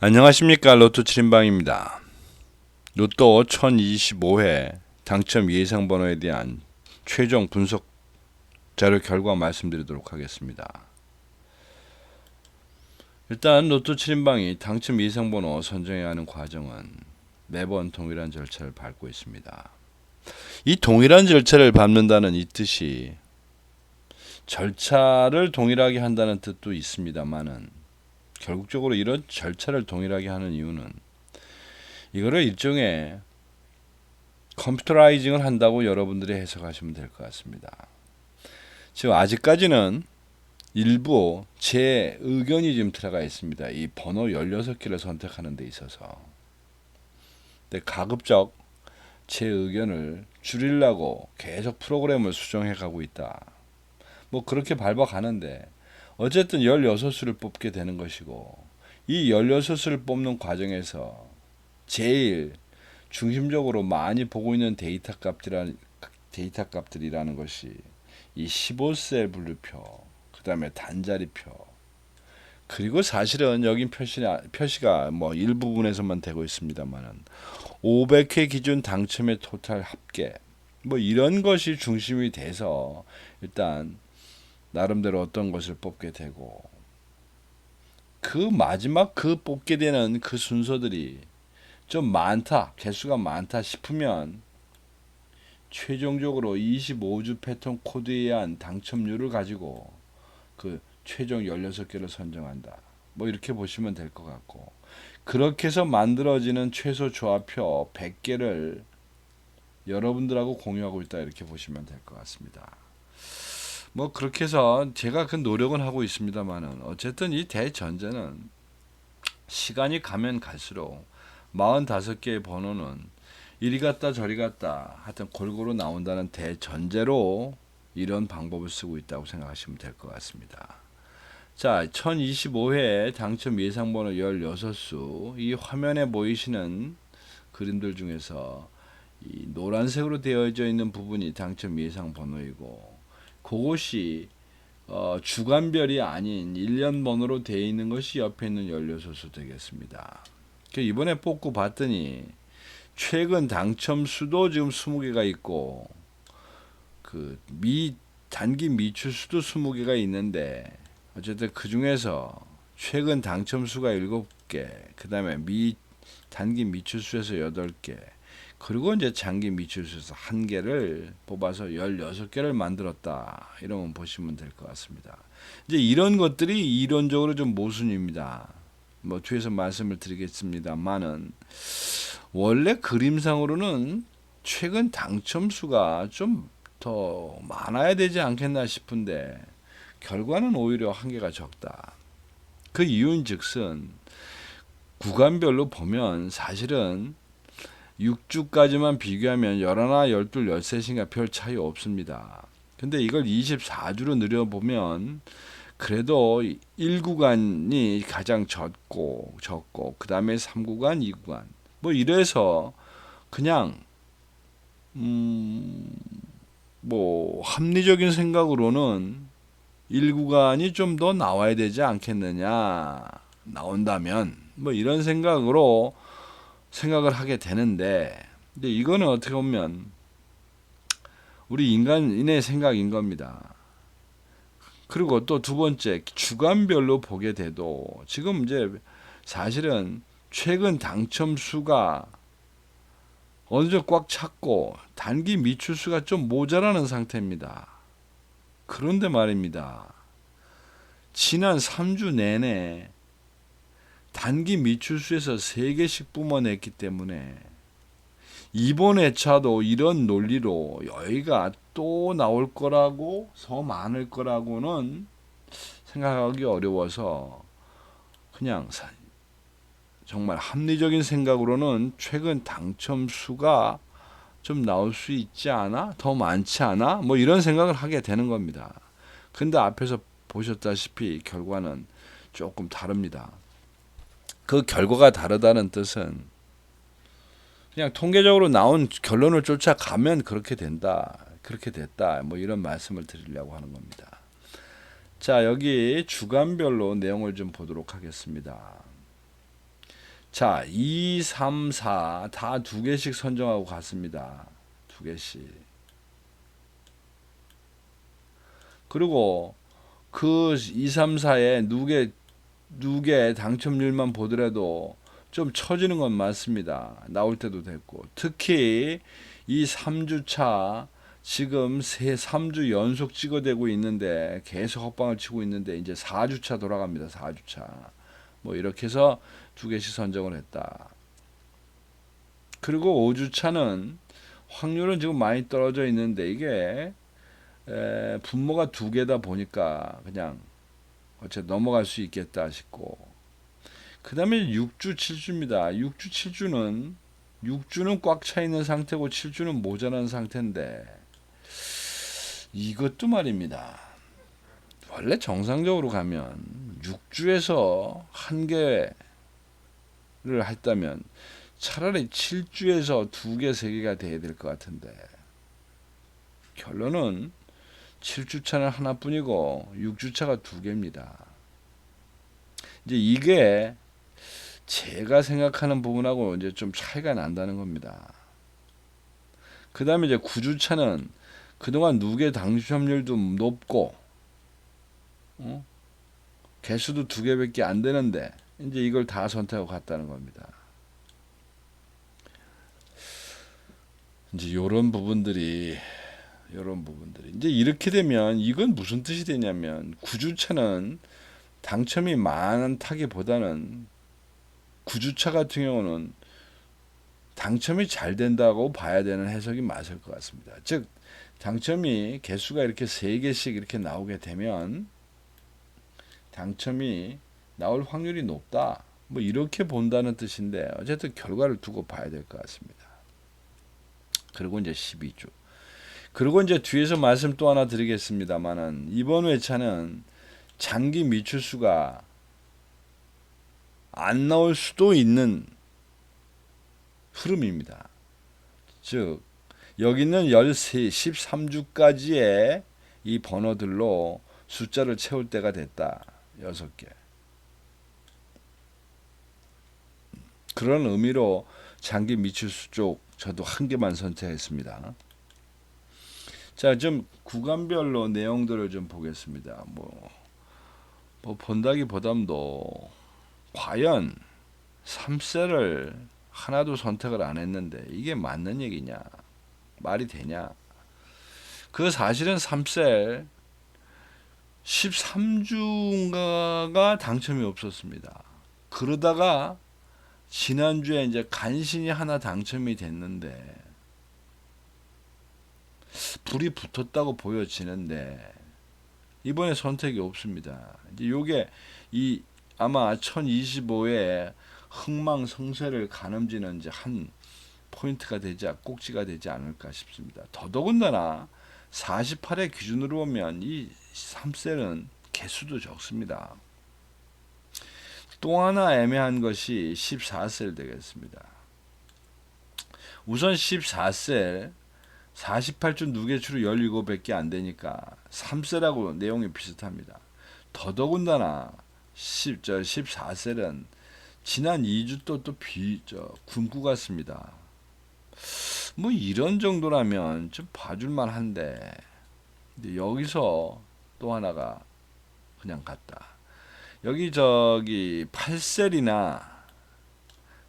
안녕하십니까 로또 7인방입니다. 로또 1025회 당첨 예상 번호에 대한 최종 분석 자료 결과 말씀드리도록 하겠습니다. 일단 로또 7인방이 당첨 예상 번호 선정해야 하는 과정은 매번 동일한 절차를 밟고 있습니다. 이 동일한 절차를 밟는다는 이 뜻이 절차를 동일하게 한다는 뜻도 있습니다만은 결국적으로 이런 절차를 동일하게 하는 이유는 이거를 일종의 컴퓨터라이징을 한다고 여러분들이 해석하시면 될 것 같습니다. 지금 아직까지는 일부 제 의견이 좀 들어가 있습니다. 이 번호 16개를 선택하는 데 있어서. 근데 가급적 제 의견을 줄이려고 계속 프로그램을 수정해 가고 있다. 뭐 그렇게 밟아 가는데 어쨌든 16수를 뽑게 되는 것이고 이 16수를 뽑는 과정에서 제일 중심적으로 많이 보고 있는 데이터 값들이라 데이터 값들이라는 것이 이 15셀 분류표, 그다음에 단자리표. 그리고 사실은 여기 표시 표시가 뭐 일부분에서만 되고 있습니다만은 500회 기준 당첨의 토탈 합계 뭐 이런 것이 중심이 돼서 일단 나름대로 어떤 것을 뽑게 되고 그 마지막 그 뽑게 되는 그 순서들이 좀 많다 개수가 많다 싶으면 최종적으로 25주 패턴 코드에 의한 당첨률을 가지고 그 최종 16개를 선정한다. 뭐 이렇게 보시면 될 것 같고 그렇게 해서 만들어지는 최소 조합표 100개를 여러분들하고 공유하고 있다 이렇게 보시면 될 것 같습니다. 뭐 그렇게 해서 제가 그 노력은 하고 있습니다만은 어쨌든 이 대전제는 시간이 가면 갈수록 45개의 번호는 이리 갔다 저리 갔다 하여튼 골고루 나온다는 대전제로 이런 방법을 쓰고 있다고 생각하시면 될 것 같습니다. 자, 1025회 당첨 예상 번호 16수. 이 화면에 보이시는 그림들 중에서 이 노란색으로 되어져 있는 부분이 당첨 예상 번호이고 그것이 어, 주간별이 아닌 1년 번호로 되어 있는 것이 옆에 있는 16수 되겠습니다. 그 이번에 뽑고 봤더니 최근 당첨 수도 지금 20개가 있고 그 미 단기 미출 수도 20개가 있는데 어쨌든 그 중에서 최근 당첨 수가 7개, 그다음에 미 단기 미출 수에서 8개, 그리고 이제 장기 미출수에서 한 개를 뽑아서 16개를 만들었다. 이러면 보시면 될 것 같습니다. 이제 이런 것들이 이론적으로 좀 모순입니다. 뭐 뒤에서 말씀을 드리겠습니다만은 원래 그림상으로는 최근 당첨 수가 좀 더 많아야 되지 않겠나 싶은데 결과는 오히려 한계가 적다. 그 이유인즉슨 구간별로 보면 사실은 6주까지만 비교하면 11, 12, 13인가 별 차이 없습니다. 근데 이걸 24주로 늘려보면 그래도 1구간이 가장 적고 적고 그 다음에 3구간, 2구간 뭐 이래서 그냥 음 뭐 합리적인 생각으로는 1구간이 좀 더 나와야 되지 않겠느냐 나온다면 뭐 이런 생각으로 생각을 하게 되는데 근데 이거는 어떻게 보면 우리 인간인의 생각인 겁니다. 그리고 또 두 번째 주간별로 보게 돼도 지금 이제 사실은 최근 당첨 수가 어느 정도 꽉 찼고 단기 미출 수가 좀 모자라는 상태입니다. 그런데 말입니다. 지난 3주 내내 단기 미출수에서 3개씩 뿜어냈기 때문에 이번 회차도 이런 논리로 여기가 또 나올 거라고 더 많을 거라고는 생각하기 어려워서 그냥 정말 합리적인 생각으로는 최근 당첨 수가 좀 나올 수 있지 않아? 더 많지 않아? 뭐 이런 생각을 하게 되는 겁니다. 근데 앞에서 보셨다시피 결과는 조금 다릅니다. 그 결과가 다르다는 뜻은 그냥 통계적으로 나온 결론을 쫓아가면 그렇게 된다. 그렇게 됐다. 뭐 이런 말씀을 드리려고 하는 겁니다. 자, 여기 주간별로 내용을 좀 보도록 하겠습니다. 자, 2, 3, 4 다 두 개씩 선정하고 갔습니다. 두 개씩. 그리고 그 2, 3, 4에 누계 누계 당첨률만 보더라도 좀 처지는 건 맞습니다. 나올 때도 됐고 특히 이 3주차 지금 세 3주 연속 찍어대고 있는데 계속 헛방을 치고 있는데 이제 4주차 돌아갑니다. 4주차. 뭐 이렇게 해서 두 개씩 선정을 했다. 그리고 5주차는 확률은 지금 많이 떨어져 있는데 이게 에, 분모가 두 개다 보니까 그냥 어째 넘어갈 수 있겠다 싶고 그 다음에 6주 7주입니다. 6주 7주는 6주는 꽉 차 있는 상태고 7주는 모자란 상태인데 이것도 말입니다. 원래 정상적으로 가면 6주에서 한 개를 했다면 차라리 7주에서 두 개, 세 개가 돼야 될 것 같은데 결론은 7주차는 하나뿐이고 6주차가 두 개입니다. 이제 이게 제가 생각하는 부분하고 이제 좀 차이가 난다는 겁니다. 그 다음에 이제 9주차는 그동안 누계 당첨률도 높고, 어? 개수도 두 개밖에 안 되는데, 이제 이걸 다 선택하고 갔다는 겁니다. 이제 요런 부분들이 이런 부분들이 이제 이렇게 되면 이건 무슨 뜻이 되냐면 구주차는 당첨이 많다기보다는 구주차 같은 경우는 당첨이 잘 된다고 봐야 되는 해석이 맞을 것 같습니다. 즉 당첨이 개수가 이렇게 세 개씩 이렇게 나오게 되면 당첨이 나올 확률이 높다. 뭐 이렇게 본다는 뜻인데 어쨌든 결과를 두고 봐야 될 것 같습니다. 그리고 이제 12주. 그리고 이제 뒤에서 말씀 또 하나 드리겠습니다만은 이번 회차는 장기 미출수가 안 나올 수도 있는 흐름입니다. 즉 여기 있는 13, 13주까지의 이 번호들로 숫자를 채울 때가 됐다. 6개. 그런 의미로 장기 미출수 쪽 저도 한 개만 선택했습니다. 자, 좀 구간별로 내용들을 좀 보겠습니다. 뭐, 뭐 본다기보담도 과연 3셀을 하나도 선택을 안 했는데 이게 맞는 얘기냐? 말이 되냐? 그 사실은 3셀 13주인가가 당첨이 없었습니다. 그러다가 지난주에 이제 간신히 하나 당첨이 됐는데 불이 붙었다고 보여지는데 이번에 선택이 없습니다. 이제 요게 이 아마 1025의 흥망성쇠를 가늠지는 이제 한 포인트가 되지 꼭지가 되지 않을까 싶습니다. 더더군다나 48의 기준으로 보면 이 3셀은 개수도 적습니다. 또 하나 애매한 것이 14셀 되겠습니다. 우선 14셀 48주 누계추로 17밖에 안 되니까 3셀하고 내용이 비슷합니다. 더더군다나 10, 저 14셀은 지난 2주 또 또 비, 저, 굶고 갔습니다. 뭐 이런 정도라면 좀 봐줄만 한데, 여기서 또 하나가 그냥 갔다. 여기 저기 8셀이나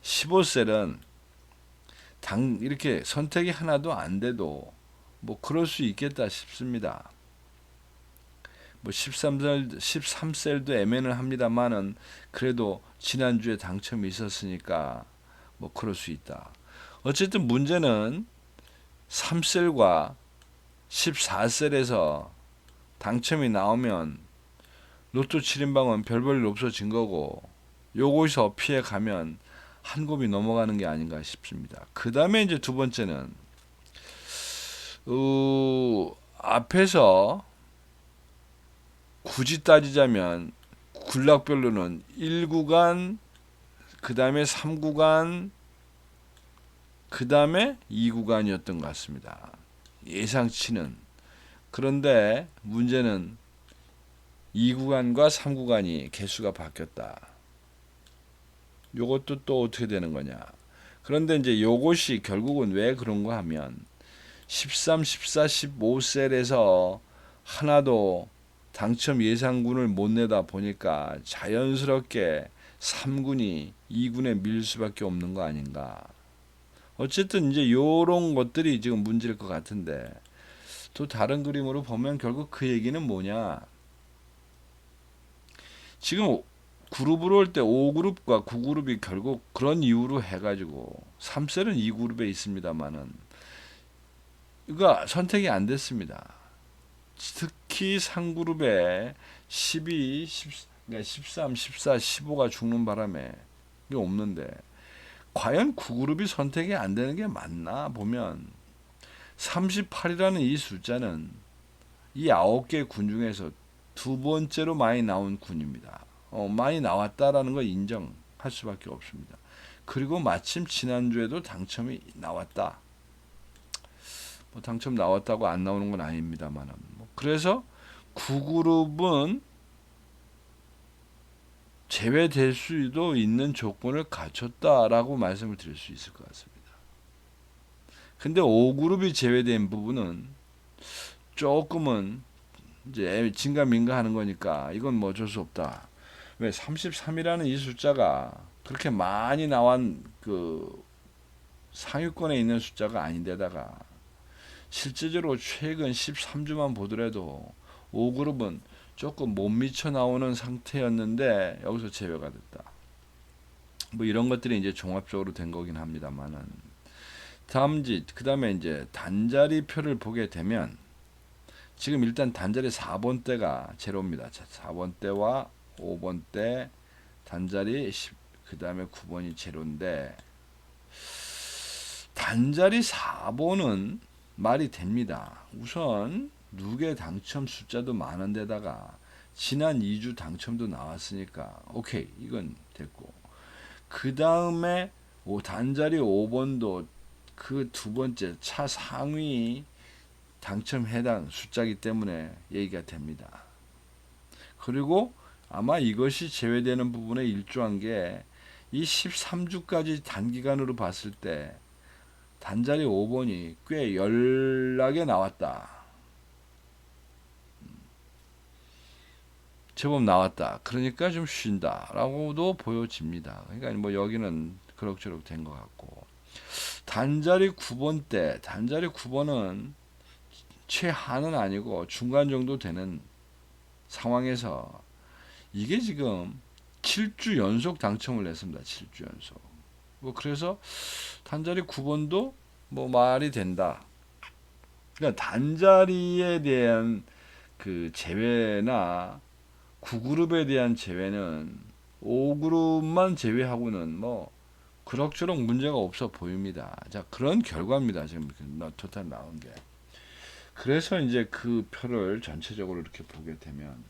15셀은 당 이렇게 선택이 하나도 안 돼도 뭐 그럴 수 있겠다 싶습니다. 뭐 13셀 13셀도 애매는 합니다만은 그래도 지난주에 당첨이 있었으니까 뭐 그럴 수 있다. 어쨌든 문제는 3셀과 14셀에서 당첨이 나오면 로또 7인방은 별 볼일 없어진 거고 요거에서 피해 가면 한 곱이 넘어가는 게 아닌가 싶습니다. 그 다음에 이제 두 번째는 어, 앞에서 굳이 따지자면 군락별로는 1구간 그 다음에 3구간 그 다음에 2구간이었던 것 같습니다. 예상치는 그런데 문제는 2구간과 3구간이 개수가 바뀌었다. 요것도 또 어떻게 되는 거냐. 그런데 이제 요것이 결국은 왜 그런가 하면 13, 14, 15셀에서 하나도 당첨 예상군을 못 내다 보니까 자연스럽게 3군이 2군에 밀 수밖에 없는 거 아닌가. 어쨌든 이제 요런 것들이 지금 문제일 것 같은데 또 다른 그림으로 보면 결국 그 얘기는 뭐냐. 지금 그룹으로 올 때 5그룹과 9그룹이 결국 그런 이유로 해가지고 3셀은 2그룹에 있습니다만은 이거 선택이 안 됐습니다. 특히 상그룹에 12, 10, 그러니까 13, 14, 15가 죽는 바람에 이게 없는데 과연 9그룹이 선택이 안 되는 게 맞나 보면 38이라는 이 숫자는 이 9개 군 중에서 두 번째로 많이 나온 군입니다. 어, 많이 나왔다라는 걸 인정할 수밖에 없습니다. 그리고 마침 지난주에도 당첨이 나왔다. 뭐 당첨 나왔다고 안 나오는 건 아닙니다만은 뭐 그래서 9그룹은 제외될 수도 있는 조건을 갖췄다라고 말씀을 드릴 수 있을 것 같습니다. 근데 5그룹이 제외된 부분은 조금은 이제 진가 민가 하는 거니까 이건 뭐 어쩔 수 없다. 왜 33이라는 이 숫자가 그렇게 많이 나온 그 상위권에 있는 숫자가 아닌데다가 실제적으로 최근 13주만 보더라도 5그룹은 조금 못 미쳐 나오는 상태였는데 여기서 제외가 됐다. 뭐 이런 것들이 이제 종합적으로 된 거긴 합니다만은 다음지 그다음에 이제 단자리 표를 보게 되면 지금 일단 단자리 4번 대가 제로입니다. 자, 4번 대와 5번 대 단자리 10, 그 다음에 9번이 제로인데 단자리 4번은 말이 됩니다. 우선 누계 당첨 숫자도 많은데다가 지난 2주 당첨도 나왔으니까 오케이 이건 됐고 그 다음에 단자리 5번도 그 두 번째 차 상위 당첨 해당 숫자기 때문에 얘기가 됩니다. 그리고 아마 이것이 제외되는 부분에 일조한 게 이 13주까지 단기간으로 봤을 때 단자리 5번이 꽤 연락에 나왔다. 제법 나왔다. 그러니까 좀 쉰다 라고도 보여집니다. 그러니까 뭐 여기는 그럭저럭 된 것 같고 단자리 9번 때 단자리 9번은 최하는 아니고 중간 정도 되는 상황에서 이게 지금 7주 연속 당첨을 냈습니다. 7주 연속. 뭐 그래서 단자리 9번도 뭐 말이 된다. 그러니까 단자리에 대한 그 제외나 9그룹에 대한 제외는 5그룹만 제외하고는 뭐 그럭저럭 문제가 없어 보입니다. 자 그런 결과입니다. 지금 토탈 나온 게. 그래서 이제 그 표를 전체적으로 이렇게 보게 되면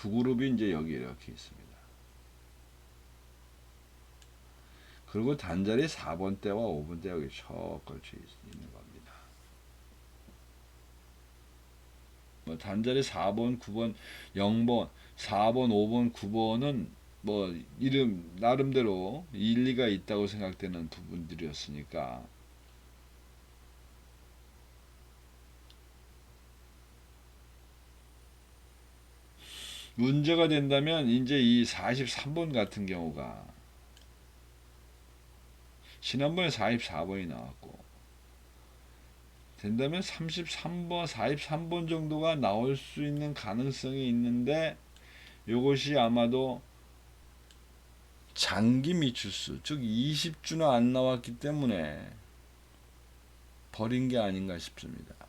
9그룹이 이제 여기 이렇게 있습니다. 그리고 단자리 4번 대와 5번 대 여기 척 걸쳐 있는 겁니다. 뭐 단자리 4번, 9번, 0번, 4번, 5번, 9번은 뭐 이름 나름대로 일리가 있다고 생각되는 부분들이었으니까 문제가 된다면 이제 이 43번 같은 경우가 지난번에 44번이 나왔고 된다면 33번, 43번 정도가 나올 수 있는 가능성이 있는데 이것이 아마도 장기 미추수 즉 20주나 안 나왔기 때문에 버린 게 아닌가 싶습니다.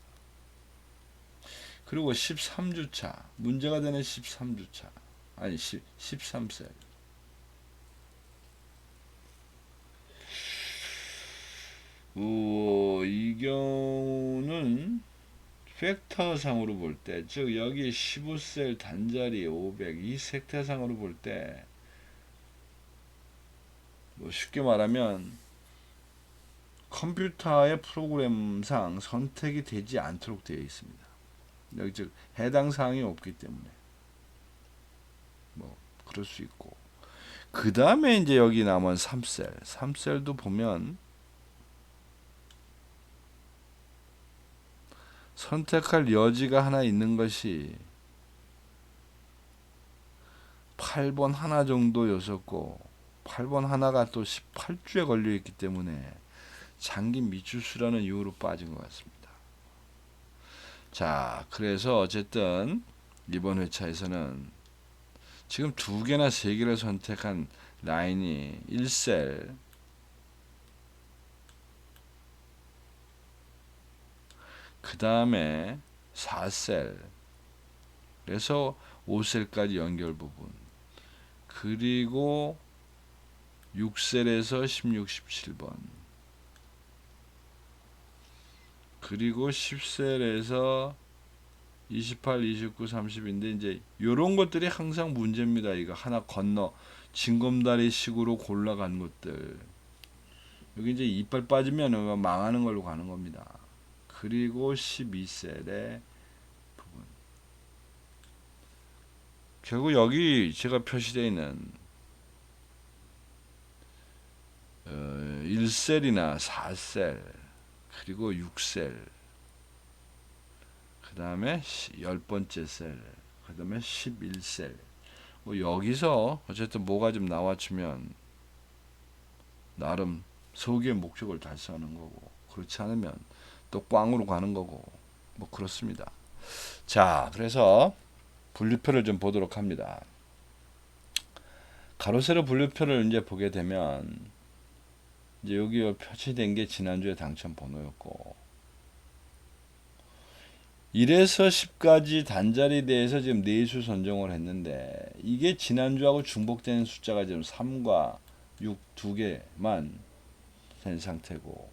그리고 13주차. 문제가 되는 13주차. 아니 10, 13세. 어, 이 경우는 팩터상으로 볼 때, 즉 여기 15셀 단자리 500, 이 섹터상으로 볼 때, 뭐 쉽게 말하면 컴퓨터의 프로그램상 선택이 되지 않도록 되어 있습니다. 여기 즉 해당 사항이 없기 때문에 뭐 그럴 수 있고 그 다음에 이제 여기 남은 3셀. 3셀도 보면 선택할 여지가 하나 있는 것이 8번 하나 정도였었고 8번 하나가 또 18주에 걸려 있기 때문에 장기 미추수라는 이유로 빠진 것 같습니다. 자, 그래서 어쨌든 이번 회차에서는 지금 두 개나 세 개를 선택한 라인이 1셀. 그 다음에 4셀. 그래서 5셀까지 연결 부분. 그리고 6셀에서 16, 17번 그리고 10셀에서 28, 29, 30인데 이제 요런 것들이 항상 문제입니다. 이거 하나 건너 징검다리 식으로 골라간 것들. 여기 이제 이빨 빠지면 망하는 걸로 가는 겁니다. 그리고 12셀의 부분. 결국 여기 제가 표시되어 있는 어, 1셀이나 4셀 그리고 6셀 그 다음에 열 번째 셀, 그 다음에 11셀. 뭐 여기서 어쨌든 뭐가 좀 나와주면 나름 소기의 목적을 달성하는 거고 그렇지 않으면 또 꽝으로 가는 거고 뭐 그렇습니다. 자, 그래서 분류표를 좀 보도록 합니다. 가로 세로 분류표를 이제 보게 되면 이제 여기 표시된 게 지난주에 당첨 번호였고 1에서 10까지 단자리에 대해서 지금 네수 선정을 했는데 이게 지난주하고 중복되는 숫자가 지금 3과 6두 개만 된 상태고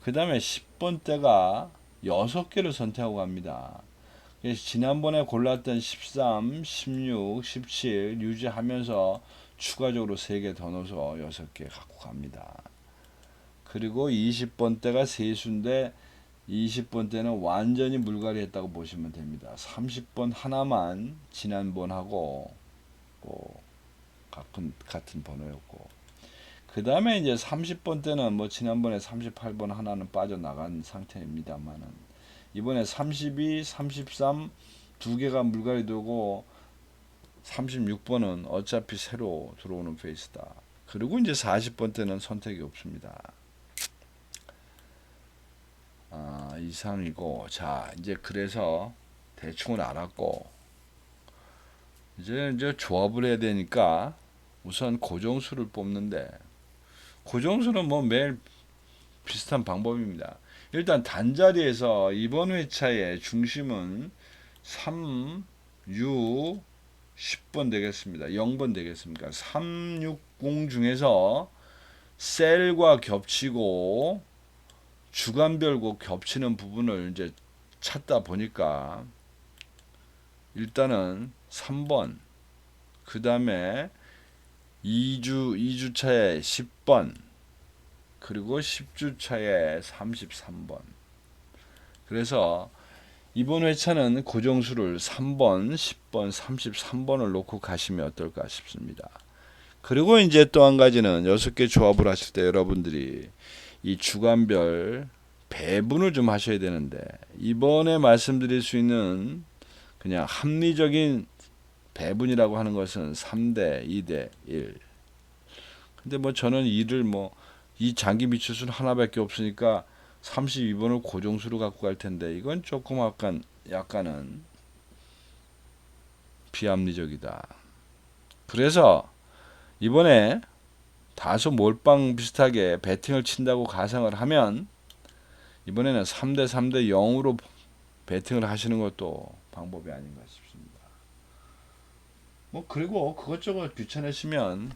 그 다음에 10번 때가 6개를 선택하고 갑니다. 그래서 지난번에 골랐던 13, 16, 17 유지하면서 추가적으로 3개 더 넣어서 6개 갖고 갑니다. 그리고 20번 때가 세수인데 20번 때는 완전히 물갈이 했다고 보시면 됩니다. 30번 하나만 지난번하고 뭐 같은, 같은 번호였고 그 다음에 이제 30번 때는 뭐 지난번에 38번 하나는 빠져나간 상태입니다만은 이번에 32, 33 두 개가 물갈이 되고 36번은 어차피 새로 들어오는 페이스다. 그리고 이제 40번 때는 선택이 없습니다. 아, 이상이고 자 이제 그래서 대충은 알았고 이제 이제 조합을 해야 되니까 우선 고정수를 뽑는데 고정수는 뭐 매일 비슷한 방법입니다. 일단 단자리에서 이번 회차의 중심은 3, 6, 10번 되겠습니다. 0번 되겠습니까? 3, 6, 0 중에서 셀과 겹치고 주간별고 겹치는 부분을 이제 찾다 보니까 일단은 3번 그 다음에 2주 2주차에 10번 그리고 10주차에 33번 그래서 이번 회차는 고정수를 3번, 10번, 33번을 놓고 가시면 어떨까 싶습니다. 그리고 이제 또 한 가지는 6개 조합을 하실 때 여러분들이 이 주간별 배분을 좀 하셔야 되는데 이번에 말씀드릴 수 있는 그냥 합리적인 배분이라고 하는 것은 3대 2대 1. 근데 뭐 저는 2를 뭐 이 장기 미추수는 하나밖에 없으니까 32번을 고정수로 갖고 갈 텐데 이건 조금 약간 약간은 비합리적이다. 그래서 이번에 다소 몰빵 비슷하게 배팅을 친다고 가상을 하면 이번에는 3대 3대 0으로 배팅을 하시는 것도 방법이 아닌가 싶습니다. 뭐 그리고 그것저것 귀찮으시면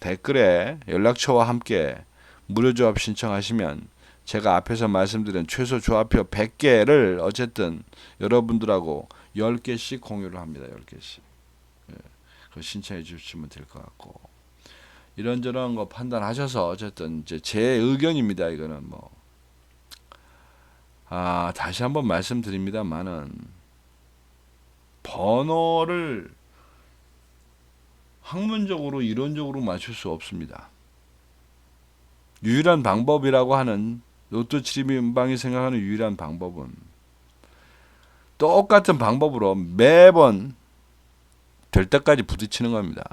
댓글에 연락처와 함께 무료 조합 신청하시면 제가 앞에서 말씀드린 최소 조합표 100개를 어쨌든 여러분들하고 10개씩 공유를 합니다. 10개씩. 예, 그 신청해 주시면 될 것 같고. 이런저런 거 판단하셔서 어쨌든 제 의견입니다. 이거는 뭐. 아, 다시 한번 말씀드립니다만은 번호를 학문적으로 이론적으로 맞출 수 없습니다. 유일한 방법이라고 하는 로또 치림방이 생각하는 유일한 방법은 똑같은 방법으로 매번 될 때까지 부딪히는 겁니다.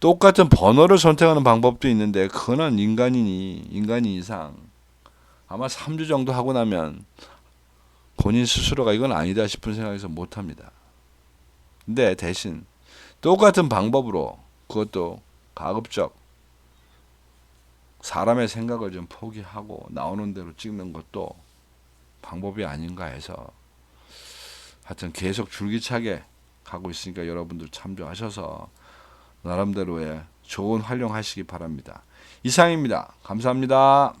똑같은 번호를 선택하는 방법도 있는데 그거는 인간이니 인간이 이상 아마 3주 정도 하고 나면 본인 스스로가 이건 아니다 싶은 생각에서 못 합니다. 근데 대신 똑같은 방법으로 그것도 가급적 사람의 생각을 좀 포기하고 나오는 대로 찍는 것도 방법이 아닌가 해서 하여튼 계속 줄기차게 가고 있으니까 여러분들 참조하셔서 나름대로의 좋은 활용하시기 바랍니다. 이상입니다. 감사합니다.